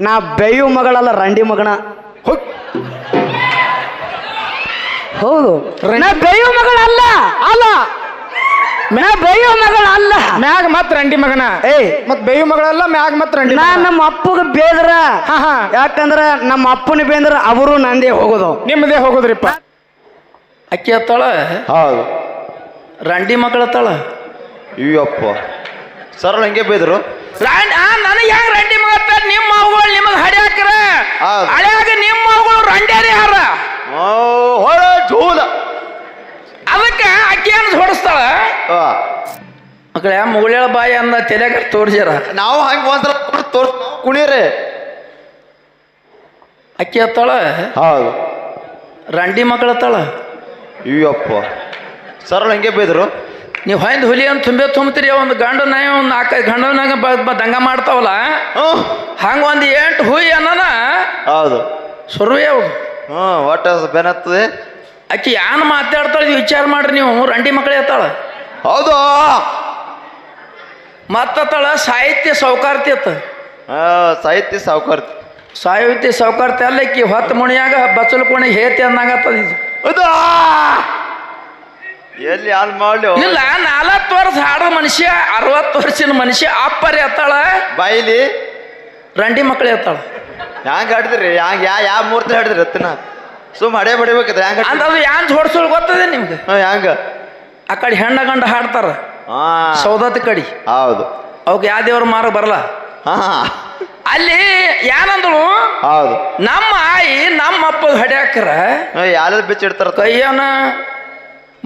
ನಾ ಬೇಯು ಮಗಳಲ್ಲ ರಂಡಿ ಮಗನ. ಹೌದು. ನಾ ಬೇಯು ಮಗಳಲ್ಲ. ಅಲ್ಲ. ನಾ ಬೇಯು ಮಗಳಲ್ಲ. ಮ್ಯಾಗ ಮತ್ ರಂಡಿ ಮಗನ. ಏಯ್. ಮತ್ ಬೇಯು ಮಗಳಲ್ಲ ಮ್ಯಾಗ ಮತ್ ರಂಡಿ ನಾ ನಮ್ಮ ಅಪ್ಪಗ ಬೇದ್ರ. ಹಾ ಹಾ. ಯಾಕಂದ್ರ ನಮ್ಮ ಅಪ್ಪನ ಬೇಂದ್ರ ಅವರು ನಂದೇ ಹೋಗೋದು. ನಿಮ್ಮದೇ ಹೋಗೋದ್ರಿಪ್ಪ. ಅಕ್ಕಿ ಹತ್ತಾಳ ಹೌದು. ರಂಡಿ ಮಗಳ ಅತ್ತಾಳ? ಅಯ್ಯಪ್ಪ ಸರಳ ಹಂಗೆ ಬೇದ್ರು. ನನಗೆ ಹೆಂಗ್ ರಂಡಿ ಮಗ? ನಿಮ್ಮ ಅವುಗಳು ನಿಮಗೆ ಹಡ್ಯಾಕ್ರ ಹೌದು. ಹಳ್ಯಾಗ ನಿಮ್ಮ ಅವುಗಳು ರಂಡೇರಿ ಹಾರ ಓ ಹೊಳ ಜೂಲ ಅದಕ್ಕೆ ಅಕ್ಕಿ ಅನ್ಸ್ ಹೊಡಿಸ್ತಾಳ? ಆ, ಮಕ್ಕಳ ಮುಗುಳ್ಯಾಳ ಬಾಯಿ ಅಂದ ತಲೆಗ ತೋರ್ಸ್ಯಾರ. ನಾವು ಹಂಗೆ ಒಂದ್ಸಲ ತೋರ್ಸ್ ಕುಣಿಯರಿ. ಅಕ್ಕಿ ಹತ್ತಾಳ? ಹೌದು. ರಂಡಿ ಮಕ್ಕಳ ಹತ್ತಾಳ? ಅಯ್ಯಪ್ಪ. ಸರಳ ಹಂಗೆ ಬೇದ್ರು. ನೀವು ಹೊಯ್ದು ಹುಲಿ ಅಂತ ತುಂಬೆ ತುಂಬ್ತೀರಿ ಒಂದು ಗಂಡು ನಾಯ ಒಂದು ನಾಲ್ಕೈದು ಗಂಡನಾಗ ದಂಗ ಮಾಡ್ತಾವಲ್ಲ? ಹಂಗ ಒಂದು ಎಂಟು ಹುಯಿ ಅನ್ನ ಹೌದು. ಸುರುವೆ ಅವು. ಹ್ಮ್ ಒಟ್ಟ ಬೆನತ್ತದೆ ಅಕ್ಕಿ ಯಾನ್ ಮಾತಾಡ್ತಾಳೆ ವಿಚಾರ ಮಾಡ್ರಿ ನೀವು ರಂಡಿ ಮಕ್ಕಳೇ ಹೇಳ್ತಾಳ ಹೌದು. ಮತ್ತಳ ಸಾಹಿತ್ಯ ಸೌಕಾರ್ತಿ ಅತ್ತ. ಸಾಹಿತ್ಯ ಸಾವುಕಾರ್ತಿ. ಸಾಹಿತ್ಯ ಸೌಕಾರ್ತಿ ಅಲ್ಲಕ್ಕಿ ಹೊತ್ತು ಮುಣಿಯಾಗ ಬಚ್ಚಲು ಕೋಣಿ ಹೇತಿ ಅಂದಂಗತ್ತದ ಇದು. ಹೌದಾ? ಎಲ್ಲಿ ಯಾರು ಮಾಡ್ಲಿ ಇಲ್ಲ ನಾಲ್ಕು ವರ್ಷ ಹಾಡೋ ಮನುಷ್ಯ ಅರವತ್ತು ವರ್ಷದ ಮನುಷ್ಯ ಅಪ್ಪರಿ ಎತ್ತಾಳ ಬಾಯಿಲಿ ರಂಡಿ ಮಕ್ಕಳು ಎತ್ತಾಳ ಹ್ಯಾಂಗ ಹಾಡಿದ್ರಿ? ಹ್ಯಾಂಗ ಯಾ ಯಾವ ಮೂರ್ತಿ ಹಾಡಿದ್ರಿ ಹತ್ತಿನ ಸುಮ್ ಹಡೆ ಬಡಿಬೇಕಾದ್ರೆ ಹ್ಯಾಂಗ ಅಂತ ಅದು ಯಾನ್ ಜೋಡಿಸೋಳು ಗೊತ್ತದೆ ನಿಮ್ಗೆ? ಹ್ಯಾಂಗ? ಆ ಕಡೆ ಹೆಣ್ಣ ಗಂಡ ಹಾಡ್ತಾರ. ಸೌದತ್ ಸೌದತ್ತಿ ಕಡಿ. ಹೌದು. ಅವಕ್ಕೆ ಯಾವ ದೇವ್ರ ಮಾರ ಬರಲ್ಲ? ಅಲ್ಲಿ ಏನಂದ್ರು ಹೌದು. ನಮ್ಮ ಆಯಿ ನಮ್ಮ ಅಪ್ಪ ಹಡ್ಯಾಕ್ರ. ಯಾರ ಬಿಚ್ಚಿಡ್ತಾರ ಕೈಯನ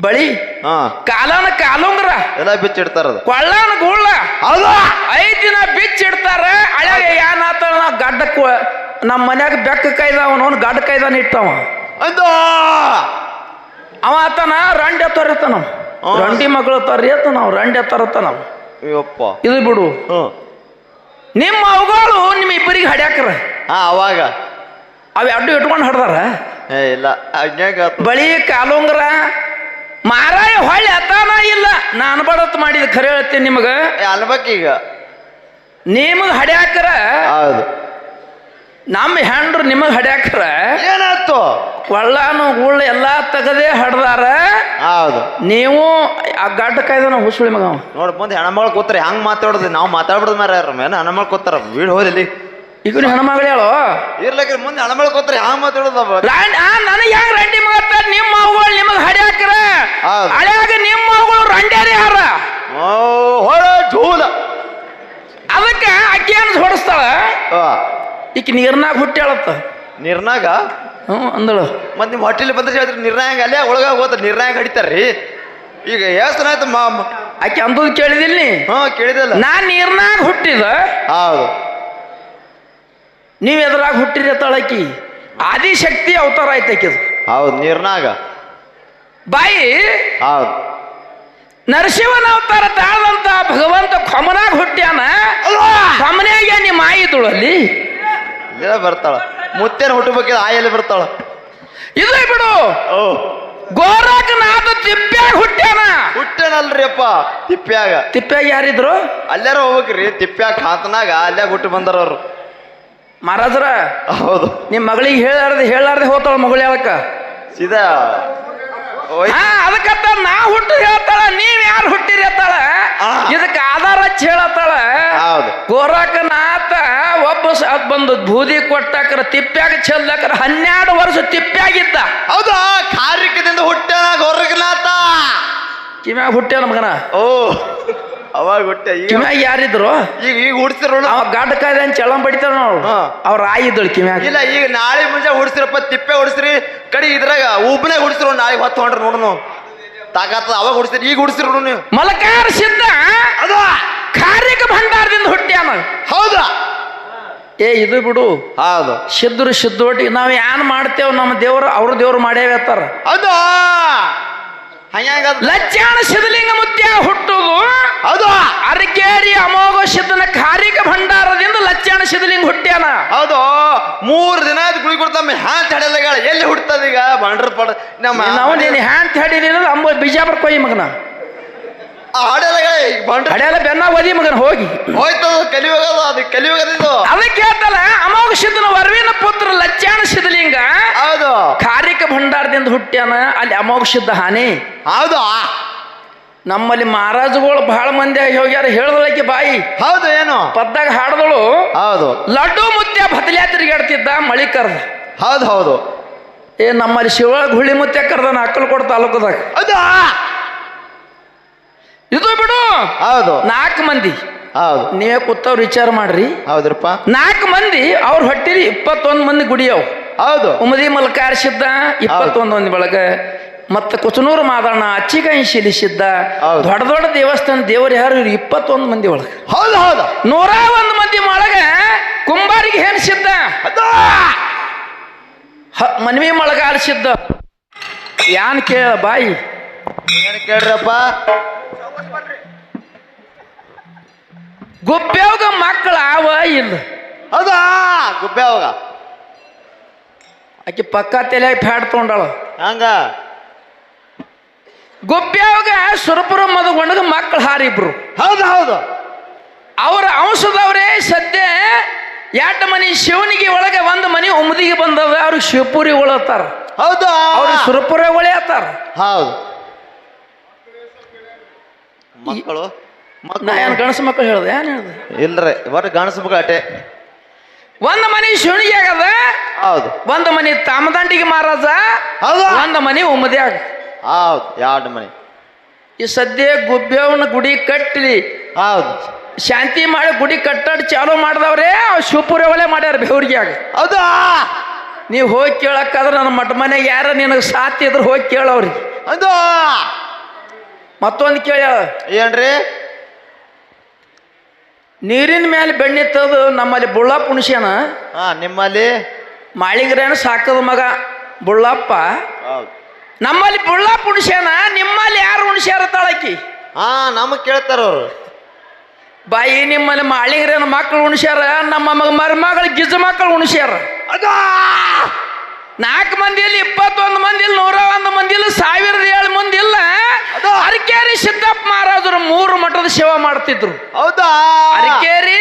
ಬಳಿ ಹಾ. ಕಾಲನ ಕಾಲುಂಗ್ರ. ಎಲ್ಲ ಬಿಚ್ಚಿಡ್ತಾರ ಅದು. ಕೊಳ್ಳನ ಗುಳ್ಳ. ಅದು ಐದ್ ದಿನ ಬಿಚ್ಚಿಡ್ತಾರ. ಅಳಗ ಏನಾತ ಗಡ್ಡ ಕೊ- ನಮ್ಮ ಮನ್ಯಾಗ ಬೆಕ್ಕ ಕೈದ ಅವನು ಗಡ್ಡ ಕೈದಾನ ಇಟ್ಟವ. ಅದು. ಅವ ಆತನ ರಂಡೆ ಎತ್ತರತ್ತ ನಮ್. ರಂಡಿ ಮಗಳು ತರ್ರಿ ಎತ್ತ ನಾವು ರಂಡೆ ಎತ್ತರತ್ತ ನಾವು ಅಯ್ಯಪ್ಪ ಇದು ಬಿಡು. ಹ್ಮ್. ನಿಮ್ಮ ಅವುಗಳು ನಿಮ್ಮ ಇಬ್ಬರಿಗೆ ಹಡ್ಯಾಕ್ರ. ಹಾ ಅವಾಗ. ಅವ್ ಎರಡು ಇಟ್ಕೊಂಡು ಹಡ್ದಾರ. ಏ ಇಲ್ಲ. ಬಳಿ ಕಾಲುಂಗ್ರ ಮಾರಾಯ ಹೊಳ್ಳಿ ಅತಾನ ಇಲ್ಲ. ನಾನು ಬಡತ್ ಮಾಡಿದ ಖರೆ ಹೇಳ್ತೀನಿ ನಿಮಗೆ. ಈಗ. ನಿಮಗೆ ಹಡ್ಯಾಕ್ರ? ಹೌದು. ನಮ್ಮ ಹೆಂಡ್ರು ನಿಮಗೆ ಹಡ್ಯಾಕ್ರ? ಏನಾಯ್ತು? ಕೊಳ್ಳಾನು ಗುಳ್ಳ ಎಲ್ಲ ತೆಗದೆ ಹಡ್ದಾರ. ಹೌದು. ನೀವು ಆ ಗಡ್ಡ ಕಾಯ್ದನ ಹುಸುಳಿ ಮಗ ನೋಡಿ ಮುಂದೆ ಹೆಣ್ಮಗಳು ಕೂತಾರೆ ಹೆಂಗ್ ಮಾತಾಡೋದು? ನಾವು ಮಾತಾಡ್ಬಿಡ್ದು ಮಾರ ಮೇನ ಹೆಣ್ಮಗಳು ಕೂತಾರ? ಬೀಳ್ ಹೋದಲ್ಲಿ ಈಗ ಹೆಣ್ಮಗಳು ಹೇಳು. ಇರ್ಲಕ್ಕ ಮುಂದೆ ಹಣಮಳ ಕೊತ್ರಿ ಆ ಮಾತು ಆ, ನನಗೆ ಹೆಂಗ್ ರಂಡಿ ಮಗತ್ತ? ನಿಮ್ಮ ಅವುಗಳು ನಿಮಗೆ ಹಡ್ಯಾಕ್ರ. ಹಳ್ಯಾಗ ನಿಮ್ಮ ಅವುಗಳು ರಂಡ್ಯಾರಿ ಯಾರ? ಓ ಹೊಳ ಜೂಲ ಅದಕ್ಕೆ ಅಕ್ಕಿ ಅನ್ನ ಹೊಡಿಸ್ತಾಳ. ಈಕ ನೀರ್ನಾಗ ಹೇಳತ್ತ ನೀರ್ನಾಗ? ಹ್ಞೂ ಅಂದಳು. ಮತ್ತೆ ನಿಮ್ ಹೊಟ್ಟಿಲಿ ಬಂದ್ರೆ ಹೇಳಿದ್ರೆ ನಿರ್ಣಾಯಕ ಅಲ್ಲೇ ಒಳಗ ಹೋತ ನಿರ್ಣಾಯಕ ಹಡಿತಾರ್ರಿ. ಈಗ ಎಷ್ಟು ಆಯ್ತು ಮಾ ಅಕ್ಕಿ ಆಕೆ ಅಂದದ್ ಕೇಳಿದಿಲ್ಲ ನೀ? ಹ್ಞೂ ಕೇಳಿದಲ್ಲ ನಾ ನೀರ್ನಾಗ ಹುಟ್ಟಿದ. ಹೌದು. ನೀವ್ ಎದುರಾಗ ಹುಟ್ಟಿರಿ ತಳಕಿ ಆದಿಶಕ್ತಿ ಅವತಾರ ಐತೆ ಆಕಿದು ಹೌದು ನೀರ್ನಾಗ. ಬಾಯಿ. ಹೌದು. ನರಸಿಂಹನ ಅವತಾರ ತಾಳದಂತ ಭಗವಂತ ಕೊಮನಾಗ ಹುಟ್ಟ್ಯಾನ. ಕೊಮನಾಗೆ ನಿಮ್ಮ ಆಯಿದಳು ಅಲ್ಲಿ? ಇಲ್ಲೇ ಬರ್ತಾಳ. ಮುತ್ತೇನ ಹುಟ್ಟಬೇಕಿದ ಆಯಲ್ಲಿ ಬರ್ತಾಳ. ಇದು ಬಿಡು. ಗೋರಖನಾಥ ತಿಪ್ಪ್ಯಾಗ ಹುಟ್ಟ್ಯಾನ. ಹುಟ್ಟೇನಲ್ರಿ ಅಪ್ಪ ತಿಪ್ಪ್ಯಾಗ. ತಿಪ್ಪ್ಯಾಗ ಯಾರಿದ್ರು? ಅಲ್ಲಾರ ಹೋಗ್ಬೇಕ್ರಿ ತಿಪ್ಪ್ಯಾಗ ಖಾತನಾಗ ಅಲ್ಲೇ ಹುಟ್ಟು ಬಂದಾರ ಅವ್ರು ಮಹಾರಾಜ್ರ ಹೌದು. ನಿಮ್ಮ ಮಗಳಿಗೆ ಹೇಳಾರ್ದೆ ಹೇಳಾರ್ದೆ ಹೋತಾಳ ಮಗಳು ಯಾವಕ್ಕ? ಸೀದಾ ಹಾ ನಾ ಹುಟ್ಟು ಹೇಳ್ತಾಳ ನೀವ್ ಯಾರು ಹುಟ್ಟಿರಿ ಅತ್ತಾಳ. ಇದಕ್ಕೆ ಆಧಾರ ಹಚ್ಚಿ ಹೇಳತ್ತಾಳ? ನಾತ ಒಬ್ಬ ಸ ಬಂದು ಬೂದಿ ಕೊಟ್ಟಾಕ್ರ ತಿಪ್ಪ್ಯಾಗ ಚೆಲ್ಲಾಕ್ರ ಹನ್ನೆರಡು ವರ್ಷ ತಿಪ್ಪ್ಯಾಗಿದ್ದ. ಹೌದಾ? ಕಾರ್ಯಕದಿಂದ ಹುಟ್ಟ್ಯಾನ ಗೋರಕನಾಥ ಕಿಮ್ಯಾಗ ಹುಟ್ಟ್ಯಾನ ಮಗನ? ಓ. ಅವಾಗ ಹುಟ್ಟ ಈಗ ಕಿಮ್ಯಾಗ ಯಾರಿದ್ರು? ಈಗ ಈಗ ಹುಡ್ಸಿರೋಣ ಅವ ಗಡ್ಡ ಅಂತ ಚಳಂ ಬಡಿತಾರ ನೋಡು. ಹಾ. ಅವ್ರ ಆಯಿದ್ದಳು ಕಿಮ್ಯಾಗ ಇಲ್ಲ ಈಗ ನಾಳೆ ಮುಂಜಾನೆ ಹುಡ್ಸಿರಪ್ಪ ತಿಪ್ಪೆ ಹುಡ್ಸ್ರಿ. ಕಡಿ ಇದ್ರಾಗ ಉಬ್ಬನೇ ಹುಡ್ಸಿರೋ ನಾಳೆ ಹೊತ್ತು ಹೊಂಡ್ರಿ ನೋಡೋಣ ತಾಕತ್ತ ಅವಾಗ ಹುಡ್ಸಿರಿ ಈಗ ಹುಡ್ಸಿರೋ ನೀವು. ಮಲಕಾರ ಸಿದ್ಧ? ಅದು. ಕಾರ್ಯಕ ಭಂಡಾರದಿಂದ ಹುಟ್ಟ್ಯಾನ ಹೌದಾ. ಏ ಇದು ಬಿಡು. ಹೌದು. ಸಿದ್ಧರು ಸಿದ್ಧೋಟಿ ನಾವು ಏನ್ ಮಾಡ್ತೇವೆ ನಮ್ಮ ದೇವ್ರು ಅವ್ರ ದೇವ್ರು ಮಾಡ್ಯಾವೇತ್ತಾರ ಹೌದಾ? ಹಂಗ ಲಚ್ಚಾಣ ಸಿದ್ಧಲಿಂಗ ಮುದ್ದೆ ಹುಟ್ಟುದು ಹೌದು. ಅರಕೇರಿ ಅಮೋಘ ಸಿದ್ಧನ ಕಾರಿಕ ಭಂಡಾರದಿಂದ ಲಚ್ಚಾಣ ಸಿದ್ಧಲಿಂಗ ಹುಟ್ಟ್ಯಾನ. ಹೌದು. ಮೂರು ದಿನ ಆಯ್ತು ಗುಳಿ ಕೊಡ್ತಮ್ಮ ಹ್ಯಾಂತ್ ಹಡೆಯಲ್ಲ ಎಲ್ಲಿ ಹುಟ್ಟದ ಈಗ? ಬಂಡ್ರ ಪಡ ನಮ್ಮ ನಾವು ನೀನು ಹ್ಯಾಂತ್ ಹಡಿದಿಲ್ಲ ಅಂಬ ಬಿಜಾಪುರ ಕೊಯ್ಯಿ ಮಗನ. ಹಡೆಯಲ್ಲ ಬೆನ್ನ ಓದಿ ಮಗನ ಹೋಗಿ. ಹೋಯ್ತು ಕಲಿಯುಗದ ಅದು ಕಲಿಯುಗದಿದು. ಅದಕ್ಕೆ ಹೇಳ್ತಲ್ಲ ಅಮೋಘ ಸಿದ್ಧನ ವರವಿನ ಪುತ್ರ ಲಜ್ಜಾಣ ಸಿದ್ಧಲಿಂಗ ಹೌದು. ಕಾರಿಕ ಭಂಡಾರದಿಂದ ಹುಟ್ಟ್ಯಾನ ಅಲ್ಲಿ ಅಮೋಘ ಸಿದ್ಧ ಹಾನಿ. ಹೌದು. ನಮ್ಮಲ್ಲಿ ಮಹಾರಾಜಗಳು ಬಹಳ ಮಂದಿ ಹೋಗ್ಯಾರ ಹೇಳದಳಕ್ಕೆ ಬಾಯಿ. ಹೌದು ಏನು? ಪದ್ದಾಗ ಹಾಡದಳು ಹೌದು. ಲಡ್ಡು ಮುತ್ಯ ಬದಲಿಯ ತಿರುಗಾಡ್ತಿದ್ದ ಮಳಿ ಕರ್ದ. ಹೌದು ಹೌದು. ಏ ನಮ್ಮಲ್ಲಿ ಶಿವಳ ಗುಳಿ ಮುತ್ಯ ಕರ್ದ ಅಕ್ಕಲ್ಕೋಟ್ ತಾಲೂಕದಾಗ. ಹೌದಾ? ಇದು ಬಿಡು. ಹೌದು. ನಾಲ್ಕು ಮಂದಿ. ಹೌದು. ನೀವೇ ಕೂತವ್ರು ವಿಚಾರ ಮಾಡ್ರಿ. ಹೌದ್ರಪ್ಪ. ನಾಲ್ಕು ಮಂದಿ ಅವ್ರ ಹೊಟ್ಟಿರಿ ಇಪ್ಪತ್ತೊಂದು ಮಂದಿ ಗುಡಿಯವು. ಹೌದು. ಉಮದಿ ಮಲ್ಕಾರಿಸಿದ್ದ ಇಪ್ಪತ್ತೊಂದು ಮಂದಿ ಬಳಗ. ಮತ್ತೆ ಕುಚನೂರು ಮಾದಣ್ಣ ಅಚ್ಚಿಗಾಯಿ ಶಿಲಿಸಿದ್ದ. ದೊಡ್ಡ ದೊಡ್ಡ ದೇವಸ್ಥಾನ ದೇವರು ಯಾರು ಇವ್ರು? ಇಪ್ಪತ್ತೊಂದು ಮಂದಿ ಒಳಗ. ಹೌದು ಹೌದು. ನೂರ ಒಂದು ಮಂದಿ ಒಳಗ ಕುಂಬಾರಿಗೆ ಹೆಣಿಸಿದ್ದ ಮನವಿ ಹ- ಮನ್ವಿ ಮೊಳಗ ಆಲಿಸಿದ್ದ ಯಾನ್ ಕೇಳ ಬಾಯಿ? ಏನು ಕೇಳ್ರಪ್ಪ? ಗುಬ್ಬ್ಯಾವ್ಗ ಮಕ್ಕಳ ಆವ ಇಲ್ಲ. ಹೌದಾ? ಗುಬ್ಬ್ಯಾವಾಗ. ಆಕಿ ಪಕ್ಕ ತಲೆ ಫ್ಯಾಡ್ ತೊಗೊಂಡಾಳ ಹಂಗ? ಗುಬ್ಬ್ಯಾವಾಗ ಸುರಪುರ ಮದಗೊಂಡಾಗ ಮಕ್ಕಳು ಹಾರಿಬ್ರು. ಹೌದು ಹೌದು. ಅವರ ಅಂಶದವರೇ ಸದ್ಯ ಎರಡು ಮನಿ ಶಿವನಿಗೆ ಒಳಗೆ ಒಂದು ಮನಿ ಉಮದಿಗೆ ಬಂದದ ಅವ್ರಿಗೆ ಶಿವಪುರಿ ಒಳತಾರ ಹೌದು? ಅವ್ರಿಗೆ ಸುರಪುರ ಒಳೆಯತ್ತಾರ ಹೌದು. ಮಕ್ಕಳು? ನಾ ಏನು ಗಣಸ ಮಕ್ಕಳು ಹೇಳ್ದೆ? ಏನು ಹೇಳ್ದೆ? ಇಲ್ರಿ ಒಟ್ಟು ಗಣಸ ಮಕ್ಕಳು ಅಟೆ ಒಂದು ಮನಿ ಶಿವನಿಗೆ ಆಗದ ಹೌದು. ಒಂದು ಮನಿ ತಾಮದಂಡಿಗೆ ಮಹಾರಾಜ ಹೌದು. ಒಂದು ಮನಿ ಆಗ ಹೌದು ಎರಡು ಮನೆ. ಈ ಸದ್ಯ ಗುಬ್ಬೇವನ ಗುಡಿ ಕಟ್ಟಿ ಹೌದು. ಶಾಂತಿ ಮಾಡಿ ಗುಡಿ ಕಟ್ಟಾಡಿ ಚಾಲು ಮಾಡಿದವ್ರೆ ಶಿವಪುರ ಒಲೆ ಮಾಡ್ಯಾರ ಆಗ ಹೌದಾ? ನೀವು ಹೋಗಿ ಕೇಳಕ್ಕಾದ್ರೆ ನನ್ನ ಮಠ ಮನೆ ಯಾರ ನಿನಗೆ ಸಾತಿ ಇದ್ರೆ ಹೋಗಿ ಕೇಳವ್ರಿ. ಅದು ಮತ್ತೊಂದು ಕೇಳ ಏನ್ರಿ? ನೀರಿನ ಮೇಲೆ ಬೆಣ್ಣೆ ತದು ನಮ್ಮಲ್ಲಿ ಬುಳ್ಳ ಪುಣ್ಸ್ಯನ. ಹಾ ನಿಮ್ಮಲ್ಲಿ? ಮಾಳಿಗ್ರೇನ ಸಾಕದ ಮಗ ಬುಳ್ಳಪ್ಪ. ನಮ್ಮಲ್ಲಿ ಬುಳ್ಳ ಪುಣ್ಸ್ಯನ ನಿಮ್ಮಲ್ಲಿ ಯಾರು ಉಣ್ಸ್ಯಾರ ತಾಳಕಿ ಹಾ ನಮಗ್ ಕೇಳ್ತಾರ ಅವ್ರು. ಬಾಯಿ ನಿಮ್ಮಲ್ಲಿ ಮಾಳಿಗ್ರೇನ ಮಕ್ಕಳು ಉಣ್ಸ್ಯಾರ ನಮ್ಮ ಮಗ ಮರುಮಗಳ ಗಿಜ ಮಕ್ಕಳು ಉಣ್ಸ್ಯಾರ. ಅದಾ! ನಾಲ್ಕು ಮಂದಿಯಲ್ಲಿ ಇಪ್ಪತ್ತೊಂದು ಮಂದಿ ಇಲ್ಲ ನೂರ ಒಂದು ಮಂದಿ ಇಲ್ಲ ಸಾವಿರದ ಏಳು ಮಂದಿ ಇಲ್ಲ. ಅರಕೇರಿ ಸಿದ್ದಪ್ಪ ಮಹಾರಾಜರು ಮೂರು ಮಠದ ಸೇವಾ ಮಾಡ್ತಿದ್ರು. ಹೌದಾ? ಅರಕೇರಿ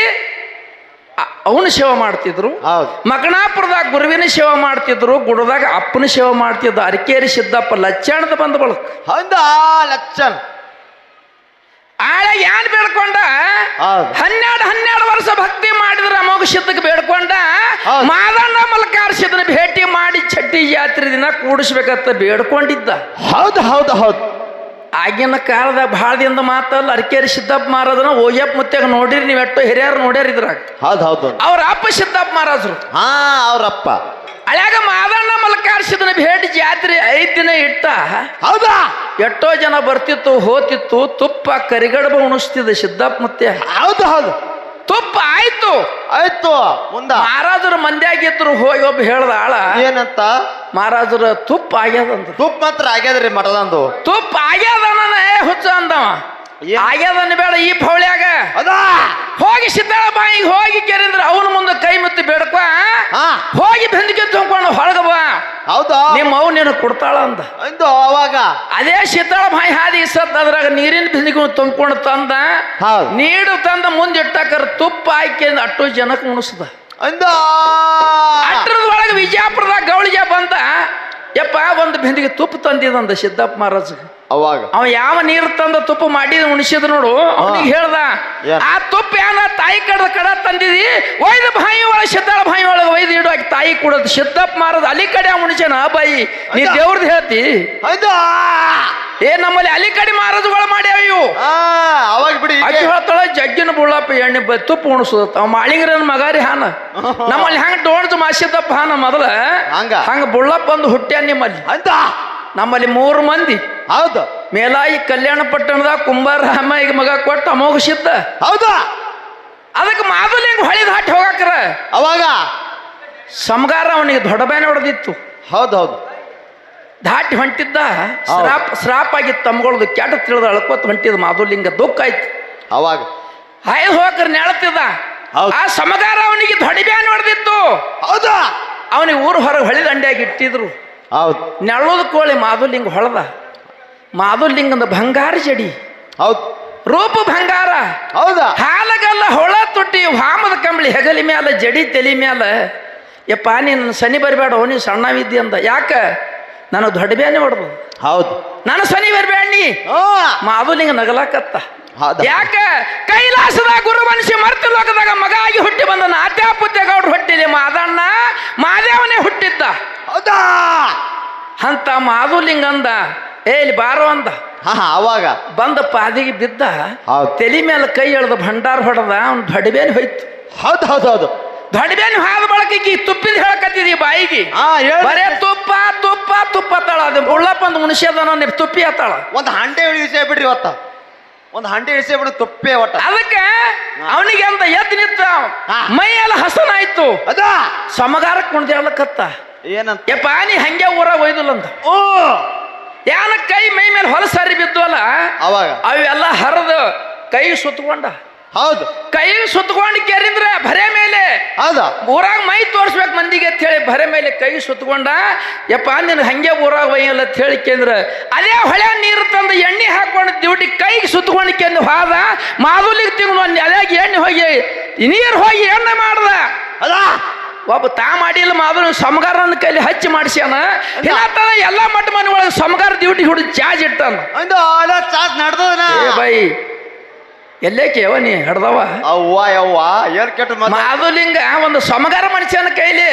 ಅವನು ಸೇವೆ ಮಾಡ್ತಿದ್ರು. ಹೌದು. ಮಗನಾಪುರದಾಗ ಗುರುವಿನ ಸೇವೆ ಮಾಡ್ತಿದ್ರು ಗುಡದಾಗ ಅಪ್ಪನ ಸೇವೆ ಮಾಡ್ತಿದ್ರು ಅರಕೇರಿ ಸಿದ್ದಪ್ಪ ಲಚ್ಚಾಣದ ಬಂದ ಬಳಕ ಹೌದಾ? ಲಕ್ಷನ್ ಆಳ ಏನ್ ಬೇಡ್ಕೊಂಡ? ಹೌದು. ಹನ್ನೆರಡು ಹನ್ನೆರಡು ವರ್ಷ ಭಕ್ತಿ ಮಾಡಿದ್ರೆ ಅಮೋಘ ಸಿದ್ದಕ್ಕೆ ಬೇಡ್ಕೊಂಡ. ಮಾದಣ್ಣ ಮಲ್ಕಾರ ಸಿದ್ದನ ಭೇಟಿ ಮಾಡಿ ಚಟ್ಟಿ ಜಾತ್ರೆ ದಿನ ಕೂಡಿಸ್ಬೇಕಂತ ಬೇಡ್ಕೊಂಡಿದ್ದ. ಹೌದು ಹೌದು ಹೌದು. ಆಗಿನ ಕಾಲದ ಭಾಳ ದಿನದ ಮಾತಲ್ಲ ಅರ್ಕೇರಿ ಸಿದ್ದಪ್ಪ ಮಹಾರಾಜನ ಓಯಪ್ಪ ಮುತ್ಯಾಗ ನೋಡಿರಿ ನೀವು ಹಿರಿಯರು ನೋಡ್ಯಾರ ಇದ್ರಾಗ. ಹೌದು ಹೌದು. ಅವ್ರ ಅಪ್ಪ ಸಿದ್ದಪ್ಪ ಮಹಾರಾಜರು. ಹಾ ಅವ್ರಪ್ಪ. ಅಳ್ಯಾಗ ಮಾದಣ್ಣ ಮಲ್ಕಾರ್ಸಿದನ ಭೇಟಿ ಜಾತ್ರೆ ಐದ್ ದಿನ ಇಟ್ಟ. ಹೌದಾ? ಎಷ್ಟೋ ಜನ ಬರ್ತಿತ್ತು ಹೋತಿತ್ತು ತುಪ್ಪ ಕರಿಗಡಬ ಉಣಿಸ್ತಿದ್ದ ಸಿದ್ದಪ್ಪ ಮತ್ತೆ. ಹೌದು ಹೌದು. ತುಪ್ಪ ಆಯ್ತು. ಆಯ್ತು ಮುಂದ. ಮಹಾರಾಜರು ಮಂದ್ಯಾಗಿದ್ರು ಹೋಗಿ ಒಬ್ಬ ಹೇಳ್ದ ಆಳ. ಏನಂತ? ಮಹಾರಾಜರ ತುಪ್ಪ ಆಗ್ಯದಂತ. ತುಪ್ಪ ಮಾತ್ರ ಆಗ್ಯದ್ರಿ ಮಠದಂದು. ತುಪ್ಪ ಆಗ್ಯದ ಹುಚ್ಚ ಅಂದವ? ಆಗ್ಯದನ್ನ ಬೇಡ ಈ ಪೌಳ್ಯಾಗ. ಅದಾ? ಹೋಗಿ ಸಿದ್ದಾಳ ಬಾಯಿಗೆ ಹೋಗಿ ಕೇರಿದ್ರೆ ಅವನ ಮುಂದೆ ಕೈ ಮುತ್ತಿ ಬೇಡಕ ಹೋಗಿ ಬೆಂದಿಗೆ ತುಂಬಿಕೊಂಡು ಹೊಳಗ ಬಾ. ಹೌದಾ? ನಿಮ್ಮ ಅವ್ ನೀನು ಕೊಡ್ತಾಳ ಅಂದ. ಅಂದು ಅವಾಗ? ಅದೇ ಸಿದ್ದಾಳ ಬಾಯಿ ಹಾದಿ ಸತ್ ಅದ್ರಾಗ ನೀರಿನ ಬಿಂದಿಗೆ ತುಂಬಿಕೊಂಡು ತಂದ. ಹೌದು. ನೀಡು ತಂದ ಮುಂದೆ ಇಟ್ಟಾಕರ ತುಪ್ಪ ಹಾಕಿ ಅಷ್ಟು ಅಟ್ಟು ಜನಕ್ಕೆ ಉಣಿಸ್ದ. ಅಂದು ಅಟ್ರದ ಒಳಗೆ ವಿಜಯಪುರದಾಗ ಗೌಳಿಗೆ ಬಂದ ಯಪ್ಪ ಒಂದು ಬಿಂದಿಗೆ ತುಪ್ಪ ತಂದಿದಂದ ಸಿದ್ದಪ್ಪ ಮಹಾರಾಜ್ ಅವಾಗ? ಅವ ಯಾವ ನೀರು ತಂದ ತುಪ್ಪ ಮಾಡಿ ಉಣಿಸಿದ ನೋಡು ಅವನಿಗೆ ಹೇಳ್ದ ಆ ತುಪ್ಪ ಏನ ತಾಯಿ ಕಡದ ಕಡ ತಂದಿದಿ? ಒಯ್ದ ಬಾಯಿ ಒಳಗೆ ಸಿದ್ದಾಳ ಬಾಯಿ ಒಳಗ ಒಯ್ದು ಇಡು ಆಕಿ ತಾಯಿ ಕೊಡೋದು. ಸಿದ್ದಪ್ಪ ಮಾರದು ಅಲ್ಲಿ ಕಡೆ ಉಣಿಸ್ಯಾನ ಆ ಬಾಯಿ ನೀ ದೇವ್ರದ್ ದೇವ್ರದ್ದು ಹೇಳ್ತಿ ಏ ನಮ್ಮಲ್ಲಿ ಅಲ್ಲಿ ಕಡೆ ಮಾರದುಗಳು ಮಾಡ್ಯಾವ ಇವು. ಅವಾಗ ಬಿಡಿ ಅಕ್ಕಿ ಹೇಳ್ತಾಳ ಜಗ್ಗಿನ ಬುಳ್ಳಪ್ಪ ಎಣ್ಣೆ ಬ ತುಪ್ಪ ಉಣಿಸೋದತ್ತ ಅವ ಮಾಳಿಂಗ್ರನ್ ಮಗಾರಿ ಹಾನ. ನಮ್ಮಲ್ಲಿ ಹಂಗ ಡೋಣ್ದು ಮಾಸಿದ್ದಪ್ಪ ಹಾನ ಮೊದಲ? ಹಂಗ? ಹಂಗ ಬುಳ್ಳಪ್ಪ ಒಂದು ಹುಟ್ಟ್ಯಾನ ನಿಮ್ಮಲ್ಲಿ. ಅಂತ. ನಮ್ಮಲ್ಲಿ ಮೂರು ಮಂದಿ. ಹೌದು. ಮೇಲಾಯಿ ಕಲ್ಯಾಣ ಪಟ್ಟಣದಾಗ ಕುಂಬಾರ ಈಗ ಮಗ ಕೊಟ್ಟು ಅಮೋಘ ಸಿದ್ಧ ಹೌದಾ. ಅದಕ್ಕೆ ಮಾದಲಿ ಹೊಳಿದ ಹಾಟಿ ಹೋಗಾಕ್ರ? ಅವಾಗ? ಸಮಗಾರ ಅವನಿಗೆ ದೊಡ್ಡ ಬ್ಯಾನೆ ಹೊಡೆದಿತ್ತು. ಹೌದು ಹೌದು. ದಾಟಿ ಹೊಂಟಿದ್ದ ಶ್ರಾಪ್ ಶ್ರಾಪ್ ಆಗಿತ್ತು ತಮ್ಗಳದು ಕೆಟ್ಟ ತಿಳಿದ ಅಳ್ಕೋತ ಹೊಂಟಿದ ಮಾಧುಲಿಂಗ ದುಃಖ ಆಯ್ತು. ಅವಾಗ? ಹಾಯ್ ಹೋಗ್ರ ನೆಳತಿದ್ದ. ಆ ಸಮಗಾರ ಅವನಿಗೆ ದೊಡ್ಡ ಹೊಡೆದಿತ್ತು ಹೌದಾ? ಅವನಿಗೆ ಊರು ಹೊರಗೆ ಹೊಳಿ ದಂಡಿಯಾಗಿ ಇಟ್ಟಿದ್ರು. ಹೌದು. ನೆಳ್ಳೋದು ಕೋಳಿ ಮಾಧುಲಿಂಗ ಹೊಳದ. ಮಾಧುಲಿಂಗದ ಬಂಗಾರ ಜಡಿ. ಹೌದು. ರೂಪ ಬಂಗಾರ. ಹೌದಾ? ಹಾಲಗಲ್ಲ ಹೊಳ ತುಟ್ಟಿ ವಾಮದ ಕಂಬಳಿ ಹೆಗಲಿ ಮ್ಯಾಲ ಜಡಿ ತಲಿ ಮ್ಯಾಲ. ಯಪ್ಪ ನೀನು ಸನಿ ಬರಬೇಡ ನೀ ಸಣ್ಣವಿದ್ದಿ ಅಂದ. ಯಾಕ? ನನಗೆ ದೊಡ್ಡ ಹೊಡೆದು ಹೌದು. ನಾನು ಸನಿ ಬರ್ಬೇಡಿ. ಮಾದುಲಿಂಗ ನಗಲಾಕತ್ತ? ಯಾಕ? ಕೈಲಾಸದ ಗುರು ಮನುಷ್ಯ ಮರ್ತು ಲೋಕದಾಗ ಮಗ ಆಗಿ ಹುಟ್ಟಿ ಬಂದ ನಾಟ್ಯಾಪುತ್ಯ ಗೌಡ್ರು ಹುಟ್ಟಿದೆ ಮಾದಣ್ಣ. ಮಾದೇವನೇ ಹುಟ್ಟಿದ್ದ. ಹೌದಾ? ಅಂತ ಮಾದುಲಿಂಗ ಅಂದ. ಏ ಇಲ್ಲಿ ಬಾರೋ ಅಂದ. ಅವಾಗ. ಬಂದ ಪಾದಿಗೆ ಬಿದ್ದ. ತಲೆ ಮೇಲೆ ಕೈ ಎಳ್ದ ಭಂಡಾರ ಹೊಡೆದ ಅವ್ನು ದೊಡ್ಡಬೇನೆ ಹೋಯ್ತು. ಹೌದು ಹೌದು ಹೌದು. ದೊಡ್ಡಬೇನೆ ಹಾದ ಬಳಕೆ ತುಪ್ಪಿದ ಹೇಳಕತ್ತಿದಿ ಬಾಯಿಗೆ. ಬರೇ ತುಪ್ಪ ತುಪ್ಪ ಹತ್ತಾಳ ಅದು ಉಳ್ಳಪ್ಪ ಒಂದು ಮುನಿಷ್ಯದನ ತುಪ್ಪಿ ಹತ್ತಾಳ ಒಂದು ಹಂಡೆ ಇಳಿಸೇ ಬಿಡ್ರಿ ಇವತ್ತ. ಒಂದು ಹಂಡೆ ಇಳಿಸೇ ಬಿಡು ತುಪ್ಪೆ ಒಟ್ಟ. ಅದಕ್ಕೆ ಅವನಿಗೆ ಅಂತ ಎದ್ದು ನಿಂತ. ಮೈ ಎಲ್ಲ ಹಸನಾಯ್ತು. ಅದ? ಸಮಗಾರಕ್ಕೆ ಕತ್ತ ಏನಂತ? ಯಪ್ಪ ನೀ ಹಂಗೆ ಊರ ಒಯ್ದಿಲ್ಲ ಅಂತ ಓ! ಯಾನ ಕೈ ಮೈ ಮೇಲೆ ಹೊಲಸಾರಿ ಬಿದ್ದು ಅಲ್ಲ ಅವಾಗ? ಅವೆಲ್ಲ ಹರಿದು ಕೈ ಸುತ್ತಕೊಂಡ ಹೌದು. ಕೈ ಸುತ್ತಕೊಂಡು ಕೆರಿಂದ್ರೆ ಭರೆ ಮೇಲೆ. ಹೌದಾ. ಊರಾಗ ಮೈ ತೋರಿಸ್ಬೇಕು ಮಂದಿಗೆ ಅಂತ ಹೇಳಿ ಭರೆ ಮೇಲೆ ಕೈ ಸುತ್ತಕೊಂಡ ಯಪ್ಪ ನಿನ್ ಹಂಗೆ ಊರಾಗ ಒಯ್ಯಲ್ಲ ಅಂತ ಹೇಳಿ ಕೇಂದ್ರ ಅದೇ ಹೊಳೆ ನೀರು ತಂದು ಎಣ್ಣೆ ಹಾಕೊಂಡು ಡ್ಯೂಟಿ ಕೈಗೆ ಸುತ್ತಕೊಂಡು ಕೆಂದು ಹೋದ ಮಾದುಲಿಗೆ ತಿಂಗಳು ಅದೇ ಎಣ್ಣೆ ಹೋಗಿ ನೀರು ಹೋಗಿ ಎಣ್ಣೆ ಮಾಡ್ದ. ಅದಾ ಒಬ್ಬ ತಾ ಮಾಡಿಲ್ಲ ಮಾದ್ರು ಸಮಗಾರನ ಕೈಲಿ ಹಚ್ಚಿ ಮಾಡಿಸ್ಯಾನ. ಹಿನ್ನತ್ತದ ಎಲ್ಲ ಮಟ್ಟ ಮನೆ ಒಳಗೆ ಸಮಗಾರ ಡ್ಯೂಟಿ ಹುಡುಗಿ ಚಾರ್ಜ್ ಇಟ್ಟಾನ. ಒಂದು ಚಾರ್ಜ್ ನಡೆದ ಬೈ ಎಲ್ಲೇ ಕೇವ ನೀ ಹಿಡ್ದವ ಅವ್ವ ಯವ್ವ ಏನ್ ಕೆಟ್ಟ ಮಾತು? ಮಾದುಲಿಂಗ ಒಂದು ಸಮಗಾರ ಮನುಷ್ಯನ ಕೈಲಿ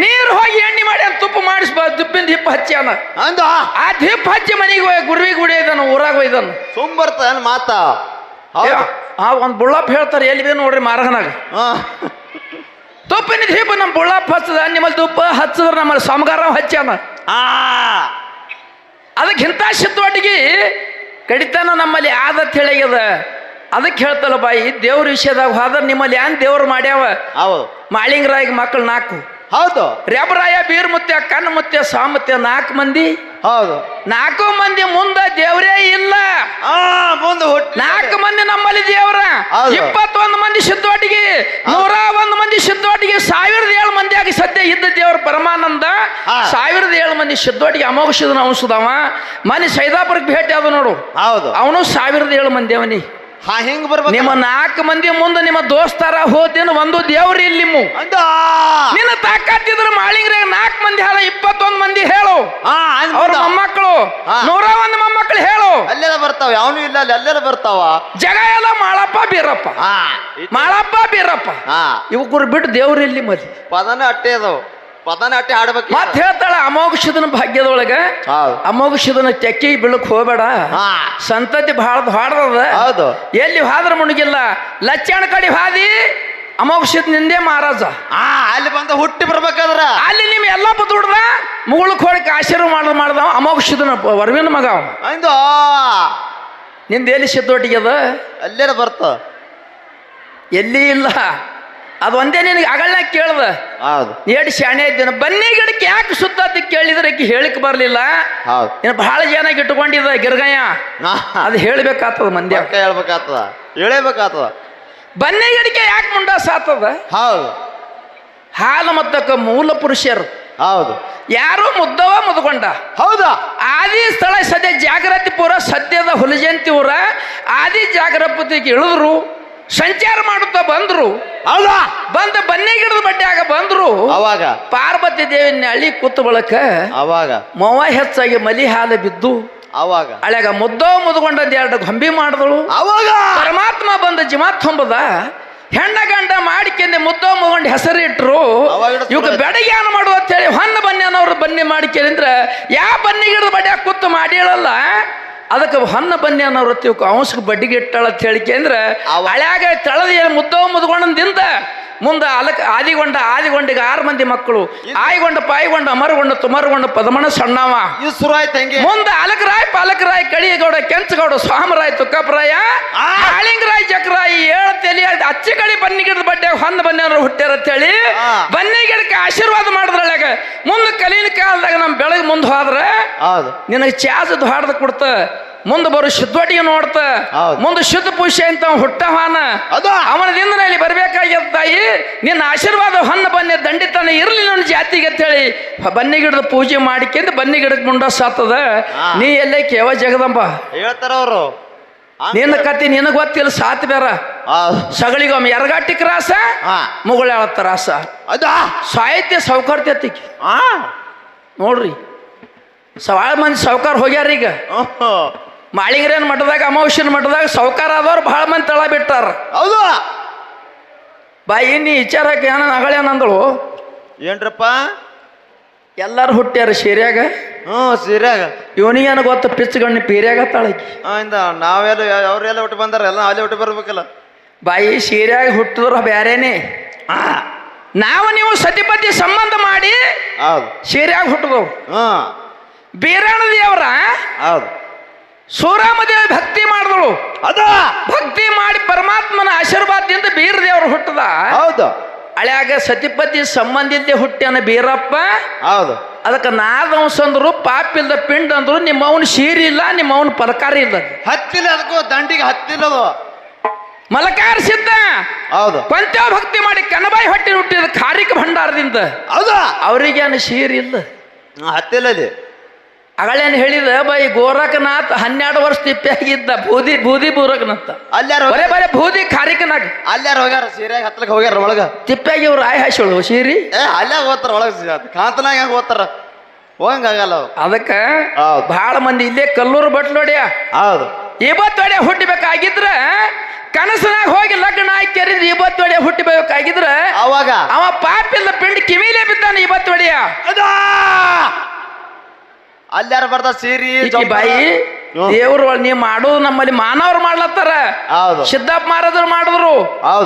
ನೀರು ಹೋಗಿ ಎಣ್ಣೆ ಮಾಡಿ ಅಂತ ತುಪ್ಪ ಮಾಡಿಸ್ ತುಪ್ಪಿನ ದಿಪ್ಪ ಹಚ್ಚಾನ ಅಂದ ಆ ದಿಪ್ಪ ಹಚ್ಚಿ ಮನೆಗೆ ಹೋಗಿ ಗುರುವಿಗೆ ಗುಡಿ ಇದನ್ನು ಊರಾಗ ಹೋಯ್ದನ್ ಸುಮ್ ಬರ್ತಾನ ಮಾತ? ಆ ಒಂದು ಬುಳ್ಳಪ್ಪ ಹೇಳ್ತಾರೆ ಎಲ್ಲಿ ಬಿ ನೋಡ್ರಿ ಮಾರಗನಾಗ ತುಪ್ಪಿನ ದೀಪ ನಮ್ಮ ಬುಳ್ಳಪ್ಪ ಹಚ್ಚದ ನಿಮ್ಮಲ್ಲಿ ತುಪ್ಪ ಹಚ್ಚದ್ರ ನಮ್ಮಲ್ಲಿ ಸಮಗಾರ ಹಚ್ಚಾನ ಆ. ಅದಕ್ಕೆ ಇಂಥ ಸಿದ್ಧವಟ್ಟಿಗೆ ಕಡಿತನ ನಮ್ಮಲ್ಲಿ ಆದತ್ ಹೇಳಿಗ್ಯದ ಅದಕ್ಕೆ ಹೇಳ್ತಲ್ಲ ಬಾಯಿ ದೇವ್ರ ವಿಷಯದಾಗ ಹೋದ್ರೆ ನಿಮ್ಮಲ್ಲಿ ಏನ್ ದೇವ್ರು ಮಾಡ್ಯಾವ? ಹೌದು. ಮಾಳಿಂಗರಾಯಿಗೆ ಮಕ್ಕಳು ನಾಲ್ಕು. ಹೌದು. ರೆಬರಾಯ ಬೀರ್ ಮುತ್ಯ ಕಣ್ ಮುತ್ಯ ಸಾಮತ್ಯ ನಾಲ್ಕು ಮಂದಿ? ಹೌದು. ನಾಲ್ಕು ಮಂದಿ ಮುಂದೆ ದೇವರೇ ಇಲ್ಲ. ಆ ಮುಂದೆ ನಾಲ್ಕು ಮಂದಿ ನಮ್ಮಲ್ಲಿ ದೇವರ. ಇಪ್ಪತ್ತೊಂದು ಮಂದಿ ಸಿದ್ದೋಟಿಗೆ ನೂರ ಒಂದು ಮಂದಿ ಸಿದ್ದೋಟಿಗೆ ಸಾವಿರದ ಏಳು ಮಂದಿ ಆಗಿ ಸದ್ಯ ಇದ್ದ ದೇವ್ರ ಪರಮಾನಂದ. ಸಾವಿರದ ಏಳು ಮಂದಿ ಸಿದ್ದೋಟಿಗೆ ಅಮೋಘಸಿದನ ಅಂಶದವ ಮನೆ ಸೈದಾಪುರಕ್ಕೆ ಭೇಟಿ ಆದ ನೋಡು. ಹೌದು. ಅವನು ಸಾವಿರದ ಏಳು ಮಂದಿ ಅವನಿ. ಹಾ ಹೆಂಗೆ ಬರ್ಬೇಕು? ನಿಮ್ಮ ನಾಲ್ಕು ಮಂದಿ ಮುಂದೆ ನಿಮ್ಮ ದೋಸ್ತಾರ ಹೋದೇನು ಒಂದು ದೇವ್ರಿ ಇಲ್ಲಿ ನಿಮ್ಮ ನಿನ್ನ ತಾಕತ್ತಿದ್ರ ಮಾಳಿಂಗ್ರೆ ನಾಲ್ಕು ಮಂದಿ ಹಾಳ ಇಪ್ಪತ್ತೊಂದ್ ಮಂದಿ ಹೇಳು. ಅವ್ರ. ಮೊಮ್ಮಕ್ಕಳು. ನೂರ ಒಂದ್ ಮೊಮ್ಮಕ್ಕಳು ಹೇಳು. ಅಲ್ಲೆಲ್ಲ ಬರ್ತಾವ ಯಾವನು ಇಲ್ಲ ಅಲ್ಲಿ ಅಲ್ಲೆಲ್ಲ ಬರ್ತಾವ. ಜಗ ಎಲ್ಲ ಮಾಳಪ್ಪ ಬೀರಪ್ಪ. ಮಾಳಪ್ಪ ಬೀರಪ್ಪ. ಹಾ. ಗುರು ಬಿಟ್ಟು ದೇವ್ರಿ ಇಲ್ಲಿ ಮದಿ? ಪದನ ಅಟ್ಟೆ ಅದಾವ. ಪದನ ಆಡ್ಬೇಕು ಮತ್ತೆ ಮತ್ ಹೇಳ್ತಾಳ ಅಮೋಘಶಿದನ ಭಾಗ್ಯದೊಳಗ ಹೌದು. ಚಕ್ಕಿ ಬೀಳಕ್ ಹೋಗ್ಬೇಡ. ಸಂತತಿ ಬಹಳ ಹಾಡ್ರದ ಹೌದು. ಎಲ್ಲಿ ಹಾದ್ರ ಮುಣಗಿಲ್ಲ. ಲಚ್ಚಣ ಕಡೆ ಹಾದಿ ಅಮೋಘಷದ ನಿಂದೆ ಮಹಾರಾಜ. ಹಾ ಅಲ್ಲಿ ಬಂದ ಹುಟ್ಟಿ ಬರ್ಬೇಕಾದ್ರ. ಅಲ್ಲಿ ನಿಮ್ ಎಲ್ಲ ದುಡ್ದ ಮುಗುಳಕ್ ಹೊಡಕ್ ಆಶೀರ್ವಾದ ಮಾಡ್ದ ಮಾಡ್ದ ಅಮೋಘಷದನ ವರವಿನ ಮಗ ಅಂದು ನಿಂದ ಎಲ್ಲಿ ಸಿದ್ದೊಟ್ಟಿಗ್ಯದ ಅಲ್ಲೇ ಬರ್ತ? ಎಲ್ಲಿ ಇಲ್ಲ. ಅದು ಒಂದೇ ನಿನಗೆ ಅಗಳನ್ನ ಕೇಳ್ದ? ಹೌದು. ಏಟ್ ಶಾಣೆ ಇದ್ದೇನೆ. ಬನ್ನಿ ಗಿಡಕ್ಕೆ ಯಾಕೆ ಸುತ್ತ ಕೇಳಿದ್ರೆ ಆಕಿ ಹೇಳಿಕ್ ಬರಲಿಲ್ಲ? ಹೌದು. ಇನ್ನು ಬಹಳ ಜನ ಇಟ್ಕೊಂಡಿದ್ದ ಗಿರ್ಗಯ್ಯ ಅದು ಹೇಳ್ಬೇಕಾಗ್ತದ ಮಂದಿ ಪಕ್ಕ ಹೇಳ್ಬೇಕಾಗ್ತದ. ಹೇಳಬೇಕಾಗ್ತದ. ಬನ್ನಿ ಗಿಡಕ್ಕೆ ಯಾಕೆ ಮುಂಡ ಸಾತದ? ಹೌದು. ಹಾಲು ಮತ್ತಕ್ಕ ಮೂಲ ಪುರುಷರು. ಹೌದು. ಯಾರು ಮುದ್ದವ ಮುದ್ಕೊಂಡ. ಹೌದಾ? ಆದಿ ಸ್ಥಳ ಸದ್ಯ ಜಾಗೃತಿ ಪೂರ ಸದ್ಯದ ಹುಲಜಂತಿ ಊರ ಆದಿ ಜಾಗ್ರಪತಿಗೆ ಇಳಿದ್ರು. ಸಂಚಾರ ಮಾಡುತ್ತಾ ಬಂದ್ರು. ಹೌದಾ? ಬಂದ ಬನ್ನಿ ಗಿಡದ ಬಡ್ಡ್ಯಾಗ ಬಂದ್ರು. ಅವಾಗ? ಪಾರ್ವತಿ ದೇವಿನ ಅಳಿ ಕೂತು ಬಳಕ ಅವಾಗ? ಮೊವ ಹೆಚ್ಚಾಗಿ ಮಲಿ ಹಾಲು ಬಿದ್ದು ಅವಾಗ? ಅಳ್ಯಾಗ ಮುದ್ದೋ ಮುದ್ಕೊಂಡದ್ ಎರಡು ಗೊಂಬಿ ಮಾಡಿದಳು. ಅವಾಗ? ಪರಮಾತ್ಮ ಬಂದ ಜಿಮಾ ತುಂಬದ. ಹೆಣ್ಣ ಗಂಡ ಮಾಡಿಕೆಂದೆ ಮುದ್ದೋ ಮುಗೊಂಡು ಹೆಸರು ಇಟ್ಟರು ಸುಳ್ಳು ಬೆಡಗಿ ಏನು ಮಾಡುವ ಅಂತೇಳಿ ಹೊನ್ನ ಬನ್ನಿ ಅನ್ನೋರು ಬನ್ನಿ ಮಾಡಿಕೆಂದ್ರ ಯಾವ ಬನ್ನಿ ಗಿಡದ ಬಡ್ಯಾಗ ಕೂತು ಮಾಡಿಳಲ್ಲ ಅದಕ್ಕೆ ಹೊನ್ನ ಬನ್ನಿ ಅನ್ನೋ ಇವಕ್ಕೆ ಅಂಶಕ್ಕೆ ಬಡ್ಡಿಗೆ ಇಟ್ಟಾಳ ಅಂತ ಹೇಳಿಕೆಂದ್ರ ಅವ- ಹಳ್ಯಾಗ ತಳದ ಏನು ಮುದ್ದೋ ಮುದ್ಕೊಂಡದಿಂದ ಮುಂದೆ ಅಲಕ್ ಆದಿಗೊಂಡ ಆದಿಗೊಂಡಿಗೆ ಆರು ಮಂದಿ ಮಕ್ಕಳು. ಆಯ್ಗೊಂಡ ಪಾಯ್ಗೊಂಡ ಅಮರಗೊಂಡ ತುಮರಗೊಂಡ ಪದಮಣ ಸಣ್ಣವ. ಇದು ಹೆಂಗೆ. ಮುಂದೆ ಅಲಕರಾಯ್ ಪಾಲಕರಾಯ್ ಕಳಿಗೌಡ ಕೆಂಚಗೌಡ ಸ್ವಾಮರಾಯ್ ತುಕ್ಕಪ್ಪರಾಯ ಆ. ಕಾಳಿಂಗರಾಯ್ ಜಕರಾಯ್ ಏಳು ತೆಲಿ ಅಚ್ಚಿ ಕಳಿ ಬನ್ನಿ ಗಿಡದ ಬಡ್ಡೆ ಹೊಂದ ಬನ್ನಿ ಅಂದ್ರೆ ಹುಟ್ಟ್ಯಾರ ಅಂತೇಳಿ ಆ. ಬನ್ನಿ ಗಿಡಕ್ಕೆ ಆಶೀರ್ವಾದ ಮಾಡಿದ್ರೊಳಗ. ಮುಂದೆ ಕಲೀನ ಕಾಲದಾಗ ನಮ್ಮ ಬೆಳಗ್ಗೆ ಮುಂದೆ ಹೋದ್ರೆ ಹೌದು. ನಿನಗೆ ಚಾಸದ ಹಾಡ್ದ ಕೊಡ್ತ. ಮುಂದೆ ಬರೋ ಶುದ್ಧವಟಿಗೆ ನೋಡ್ತ. ಮುಂದೆ ಶುದ್ಧ ಪುಷ್ಯ ಅಂತ ಹುಟ್ಟವಾನ ಅದು? ಅವನದಿಂದ ಇಲ್ಲಿ ಬರ್ಬೇಕಾಗ್ಯದ ತಾಯಿ ನಿನ್ನ ಆಶೀರ್ವಾದ ಹಣ್ಣು ಬನ್ನಿ ದಂಡಿತನ ಇರ್ಲಿ ನನ್ನ ಜಾತಿಗೆ ಅಂತೇಳಿ ಬನ್ನಿ ಗಿಡದ ಪೂಜೆ ಮಾಡಿಕೆಂದು ಬನ್ನಿ ಗಿಡಕ್ಕೆ ಮುಂಡ ಸಾತದ. ನೀ ಎಲ್ಲ ಕೇವ ಜಗದಂಬ. ಹೇಳ್ತಾರ ಅವರು. ನಿನ್ನ ಕತ್ತಿ ನಿನಗೆ ಗೊತ್ತಿಲ್ಲ ಸಾತ್ ಬೇರ. ಸಗಳಿಗೊಮ್ಮೆ ಎರಗಟ್ಟಿಕ್ ರಾಸ ಮುಗುಳಾಳತ್ತ ರಾಸ. ಅದ? ಸಾಹಿತ್ಯ ಸೌಕರ್ಯತಿಗೆ ಆ ನೋಡ್ರಿ ಸವಾಳ ಮಂದಿ ಸಾವ್ಕಾರ ಹೋಗ್ಯಾರ ಈಗ ಹ್ಮ್. ಮಾಳಿಂಗ್ರೇನ್ ಮಠದಾಗ ಅಮಾವಾಸ್ಯನ ಮಠದಾಗ ಸೌಕಾರ ಆದವ್ರು ಭಾಳ ಮಂದಿ ತಳ ಬಿಟ್ಟಾರ. ಹೌದು. ಬಾಯಿ ನೀ ವಿಚಾರಕ್ಕೆ ಏನ ನಗಳೇನಂದಳು? ಏನ್ರಪ್ಪ? ಎಲ್ಲಾರು ಹುಟ್ಟ್ಯಾರ ಸೀರ್ಯಾಗ? ಹ್ಞೂ ಸೀರ್ಯಾಗ. ಇವನಿಗೇನು ಗೊತ್ತ ಪಿಚ್ಚಗಣ್ಣಿ ಪೀರ್ಯಾಗ ತಾಳಕಿ? ಇಂದ ನಾವೆಲ್ಲ ಅವ್ರೆಲ್ಲ ಹುಟ್ಟು ಬಂದಾರ ಎಲ್ಲ ಅಲ್ಲೇ ಹುಟ್ಟು ಬರ್ಬೇಕಲ್ಲ. ಬಾಯಿ ಶೇರ್ಯಾಗ ಹುಟ್ಟಿದ್ರ ಬ್ಯಾರೇನೆ. ನಾವು ನೀವು ಸತಿಪತಿ ಸಂಬಂಧ ಮಾಡಿ ಹೌದು. ಶೇರ್ಯಾಗ ಹುಟ್ಟಿದವು. ಹ್ಮ್ ಬೀರಣ ದೇವರ ಹೌದು. ಸೂರಾಮದೇವಿ ಭಕ್ತಿ ಮಾಡಿದಳು. ಅದ? ಭಕ್ತಿ ಮಾಡಿ ಪರಮಾತ್ಮನ ಆಶೀರ್ವಾದದಿಂದ ಬೀರ ದೇವರು ಹುಟ್ಟದ. ಹೌದು. ಹಳ್ಯಾಗ ಸತಿಪತಿ ಸಂಬಂಧಿದ್ದೆ ಹುಟ್ಟ್ಯಾನ ಬೀರಪ್ಪ. ಹೌದು. ಅದಕ್ಕೆ ನಾದವಂಶ ಅಂದ್ರು ಪಾಪಿಲ್ದ ಪಿಂಡ್ ಅಂದ್ರು ನಿಮ್ಮ ಅವನು ಶೀರಿ ಇಲ್ಲ ನಿಮ್ಮ ಅವನು ಇಲ್ಲ. ಹತ್ತಿಲ್ಲ ಅದಕ್ಕೂ ದಂಡಿಗೆ ಹತ್ತಿಲ್ಲ ಅದು. ಮಲಕಾರ ಸಿದ್ಧ ಹೌದು. ಪಂಚ ಭಕ್ತಿ ಮಾಡಿ ಕನಬಾಯಿ ಹೊಟ್ಟೆ ಹುಟ್ಟಿದ ಖಾರಿಕ ಭಂಡಾರದಿಂದ. ಹೌದಾ? ಅವ್ರಿಗೇನು ಶೀರಿ ಇಲ್ಲ. ಹತ್ತಿಲ್ಲ ಅಲ್ಲಿ. ಅಗಳೇನು ಹೇಳಿದ ಬೈ ಗೋರಖನಾಥ್ ಹನ್ನೆರಡು ವರ್ಷ ತಿಪ್ಪಿಯಾಗಿದ್ದ ಬೂದಿ ಬೂದಿ ಬೂರಕನಂತ ಅಲ್ಲಾರ ಬರೇ ಬರೇ ಬೂದಿ ಖಾರಿಕನಾಗ. ಅಲ್ಲಾರ ಹೋಗ್ಯಾರ? ಸೀರೆ ಹತ್ತಲಕ್ಕೆ ಹೋಗ್ಯಾರ ಒಳಗ? ತಿಪ್ಪಿಯಾಗಿ ಇವ್ರು ಆಯ್ ಹಾಸೋಳು ಸೀರಿ? ಏ ಅಲ್ಲೇ ಹೋಗ್ತಾರ ಒಳಗ ಕಾಂತನಾಗ ಹೆಂಗ ಹೋಗ್ತಾರ? ಹೋಗಂಗಾಗಲ್ಲ ಅದಕ್ಕ. ಬಹಳ ಮಂದಿ ಇಲ್ಲೇ ಕಲ್ಲೂರು ನೋಡಿ ಹೌದು. ಇವತ್ತೊಡೆ ಹುಟ್ಟಬೇಕಾಗಿದ್ರ ಕನಸನಾಗ ಹೋಗಿ ಲಗ್ನ ಆಯ್ಕೆರಿದ್ ಇವತ್ತೊಡೆ ಹುಟ್ಟಬೇಕಾಗಿದ್ರ ಅವಾಗ? ಅವ ಪಾಪಿಲ್ಲ ಪಿಂಡ್ ಕಿವಿಲೇ ಬಿದ್ದಾನೆ ಇವತ್ತೊಡೆಯ ಅದಾ! ಅಲ್ಯಾರ ಬರ್ದ ಸೀರಿ. ಬಾಯಿ. ದೇವ್ರ ನೀ ಮಾಡೋದು ನಮ್ಮಲ್ಲಿ ಮಾನವ್ರು ಮಾಡ್ಲತ್ತಾರ. ಸಿದ್ದಪ್ಪ ಮಾರದ್ರು ಮಾಡಿದ್ರು.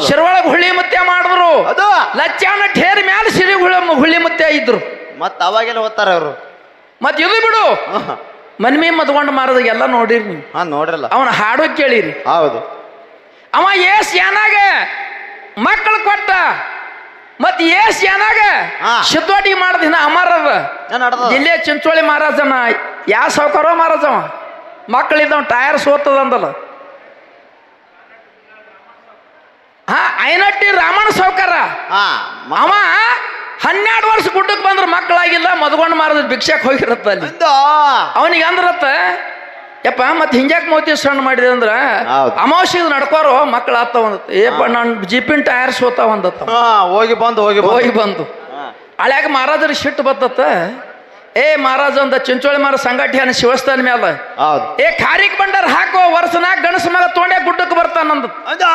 ಶಿರೊಳಗ ಹುಳಿ ಮುತ್ತೆ ಮಾಡಿದ್ರು. ಅದು. ಲಚ್ಚಾಣ ಠೇರ್ ಮ್ಯಾಲ ಸಿರಿ ಹುಳ ಹುಳಿ ಮುತ್ತೆ ಇದ್ರು. ಮತ್ತ ಅವಾಗೆಲ್ಲ ಓದ್ತಾರ ಅವರು? ಮತ್ ಇದು ಬಿಡು. ಮನ್ಮಿ ಮದ್ಕೊಂಡ್ ಮಾರದ ಎಲ್ಲ ನೋಡಿರಿ ನೀವು. ಹಾ ನೋಡ್ರಲ್ಲ. ಅವನ ಹಾಡು ಕೇಳಿರಿ. ಹೌದು. ಅವ ಏಸ್ ಏನಾಗ ಮಕ್ಕಳು ಕೊಟ್ಟ. ಮತ್ ಏಸ್ ಏನಾಗ ಹಾ. ಮಾಡದ ಮಾಡ್ದ ಇನ್ನ ಅಮರದ. ಏನ್ ನಡ್ದದ? ಜಿಲ್ಲೆ ಚಿಂಚೋಳಿ ಮಹಾರಾಜನ ಯಾವ ಸಾವುಕಾರ ಮಹಾರಾಜವ? ಮಕ್ಕಳಿದ್ದವ ಟೈರ್ ಸೋತದ ಅಂದಲ್ಲ ಹಾ ಐನಟ್ಟಿ ರಾಮಣ್ಣ ಸಾವುಕಾರ. ಹಾ ಮ- ಅವ ಹನ್ನೆರಡು ವರ್ಷ ಗುಡ್ಡಕ್ಕೆ ಬಂದ್ರ ಮಕ್ಕಳಾಗಿಲ್ಲ ಮದ್ಕೊಂಡು ಮಾರದ ಭಿಕ್ಷಕ್ ಹೋಗಿರತ್ತ ಅಲ್ಲಿ ಅವನಿಗೆ ಅಂದ್ರತ್ತ ಯಪ್ಪ ಮತ್ತೆ ಹಿಂಗ್ಯಾಕ್ ಮೋತಿ ಸಣ್ಣ ಮಾಡಿದೆ ಅಂದ್ರ ಅಮಾವಾಸ್ಯ ಅಮಾವಾಸ್ಯದ ನಡ್ಕೋರು ಮಕ್ಕಳು ಆತ ಒಂದತ್ತು ಏಪ್ಪ ನನ್ನ ಜಿಪಿನ್ ಟೈರ್ ಸೋತಾವ ಅಂದತ್ತ ಹಾ ಹೋಗಿ ಬಂದು ಹೋಗಿ ಬಂದು. ಹೋಗಿ ಬಂದು. ಹಳ್ಯಾಗ ಮಹಾರಾಜರಿಗೆ ಸಿಟ್ಟು ಬತ್ತತ್ತ. ಏ ಮಹಾರಾಜ ಅಂದ ಚಿಂಚೋಳಿ ಮಾರ ಸಂಘಟಿ ಅನ್ನ ಶಿವಸ್ಥಾನ ಮ್ಯಾಲ. ಏ ಖಾರಿಕ್ ಬಂಡಾರ ಹಾಕೋ ವರ್ಷನಾಗ ಗಣಸ ಮಗ ತೊಂಡೆ ಗುಡ್ಡಕ್ಕೆ ಬರ್ತಾನಂದ ಅಂದ.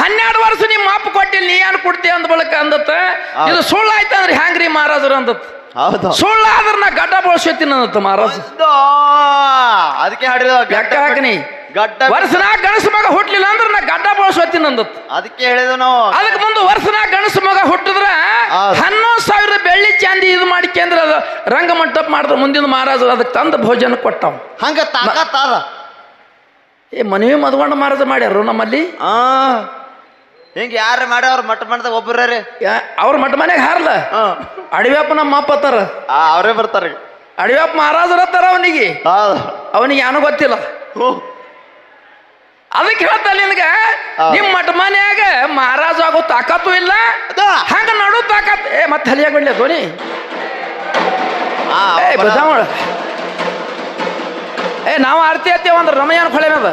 ಹನ್ನೆರಡು ವರ್ಷ ನಿಮ್ಮ ಅಪ್ಪ ಕೊಟ್ಟಿಲ್ಲ ನೀ ಏನ್ ಕೊಡ್ತಿ ಅಂದ ಬಳಕ ಅಂದತ್ತ. ಇದು ಸುಳ್ಳು ಆಯ್ತಂದ್ರೆ ಹ್ಯಾಂಗ್ರಿ ಮಹಾರಾಜರು ಅಂದತ್. ಹೌದು. ಸುಳ್ಳು ಆದ್ರ ನಾ ಗಡ್ಡ ಬಳಸ್ಕೊತೀನಿ ಅಂದತ್ತ ಮಹಾರಾಜ. ಅಂದ ಅದಕ್ಕೆ ಹಾಡಿದ ಲೆಕ್ಕ ಹಾಕನಿ. ಗಡ್ಡ ವರ್ಷನ ಗಣಸ ಮಗ ಹುಟ್ಲಿಲ್ಲ ಅಂದ್ರೆ ನಾ ಗಡ್ಡ ಬಳಸ್ಕೊತೀನಿ ಅಂದತ್ ಅದಕ್ಕೆ ಹೇಳಿದ ನಾವು. ಅದಕ್ಕೆ ಮುಂದೆ ವರ್ಷನ ಗಣಸ ಮಗ ಹುಟ್ಟಿದ್ರೆ. ಹನ್ನೊಂದು ಸಾವಿರ ಬೆಳ್ಳಿ ಚಾಂದಿ ಇದು ಮಾಡಿಕೆಂದ್ರ ಅದು ರಂಗ ಮಂಟಪ ಮಾಡಿದ್ರೆ ಮುಂದಿನ ಮಹಾರಾಜರು ಅದಕ್ಕೆ ತಂದು ಭೋಜನ ಕೊಟ್ಟವ್. ಹಂಗ ತಾಕತ್ತಾರ ಏ ಮನವಿ ಮದ್ಗೊಂಡ ಮಹಾರಾಜ ಮಾಡ್ಯಾರು ನಮ್ಮಲ್ಲಿ? ಆ. ಹಿಂಗ ಯಾರು ಮಾಡ್ಯಾವ್ರ ಮಟ್ಟ ಮಾಡ್ದ ಒಬ್ಬರ ರೀ. ಅವ್ರ ಮಟ್ಟ ಮನೆಗೆ ಹಾರಲ್ಲ ಹಾ. ಅಡಿವ್ಯಾಪ ನಮ್ಮ ಅಪ್ಪ ಅತ್ತಾರ. ಆ, ಅವರೇ ಬರ್ತಾರೆ ಅಡಿವ್ಯಾಪ ಮಹಾರಾಜರ ಅತ್ತಾರ ಅವನಿಗೆ. ಅವನಿಗೆ ಏನೂ ಗೊತ್ತಿಲ್ಲ. ಅದಕ್ಕೆ ಹೇಳ್ತಲ್ಲ ನಿನ್ಗ ನಿಮ್ ನಿಮ್ಮ ಮಠ ಮನ್ಯಾಗ ಮಹಾರಾಜ ಆಗೋ ತಾಕತ್ತು ಇಲ್ಲ? ಅದ? ಹಂಗ ನಡು ತಾಕತ್ ಏ ಮತ್ತೆ ಹಲಿಯಾಗ ಬಿಡ್ಲಿ ಧೋನಿ ಆ, ಏ ಏ ನಾವು ಆರ್ತಿ ಹತ್ತೇವಂದ್ರ ರಮಯಾನ ರಮಯ್ಯನ ಹೊಳೆ ಮೇಲೆ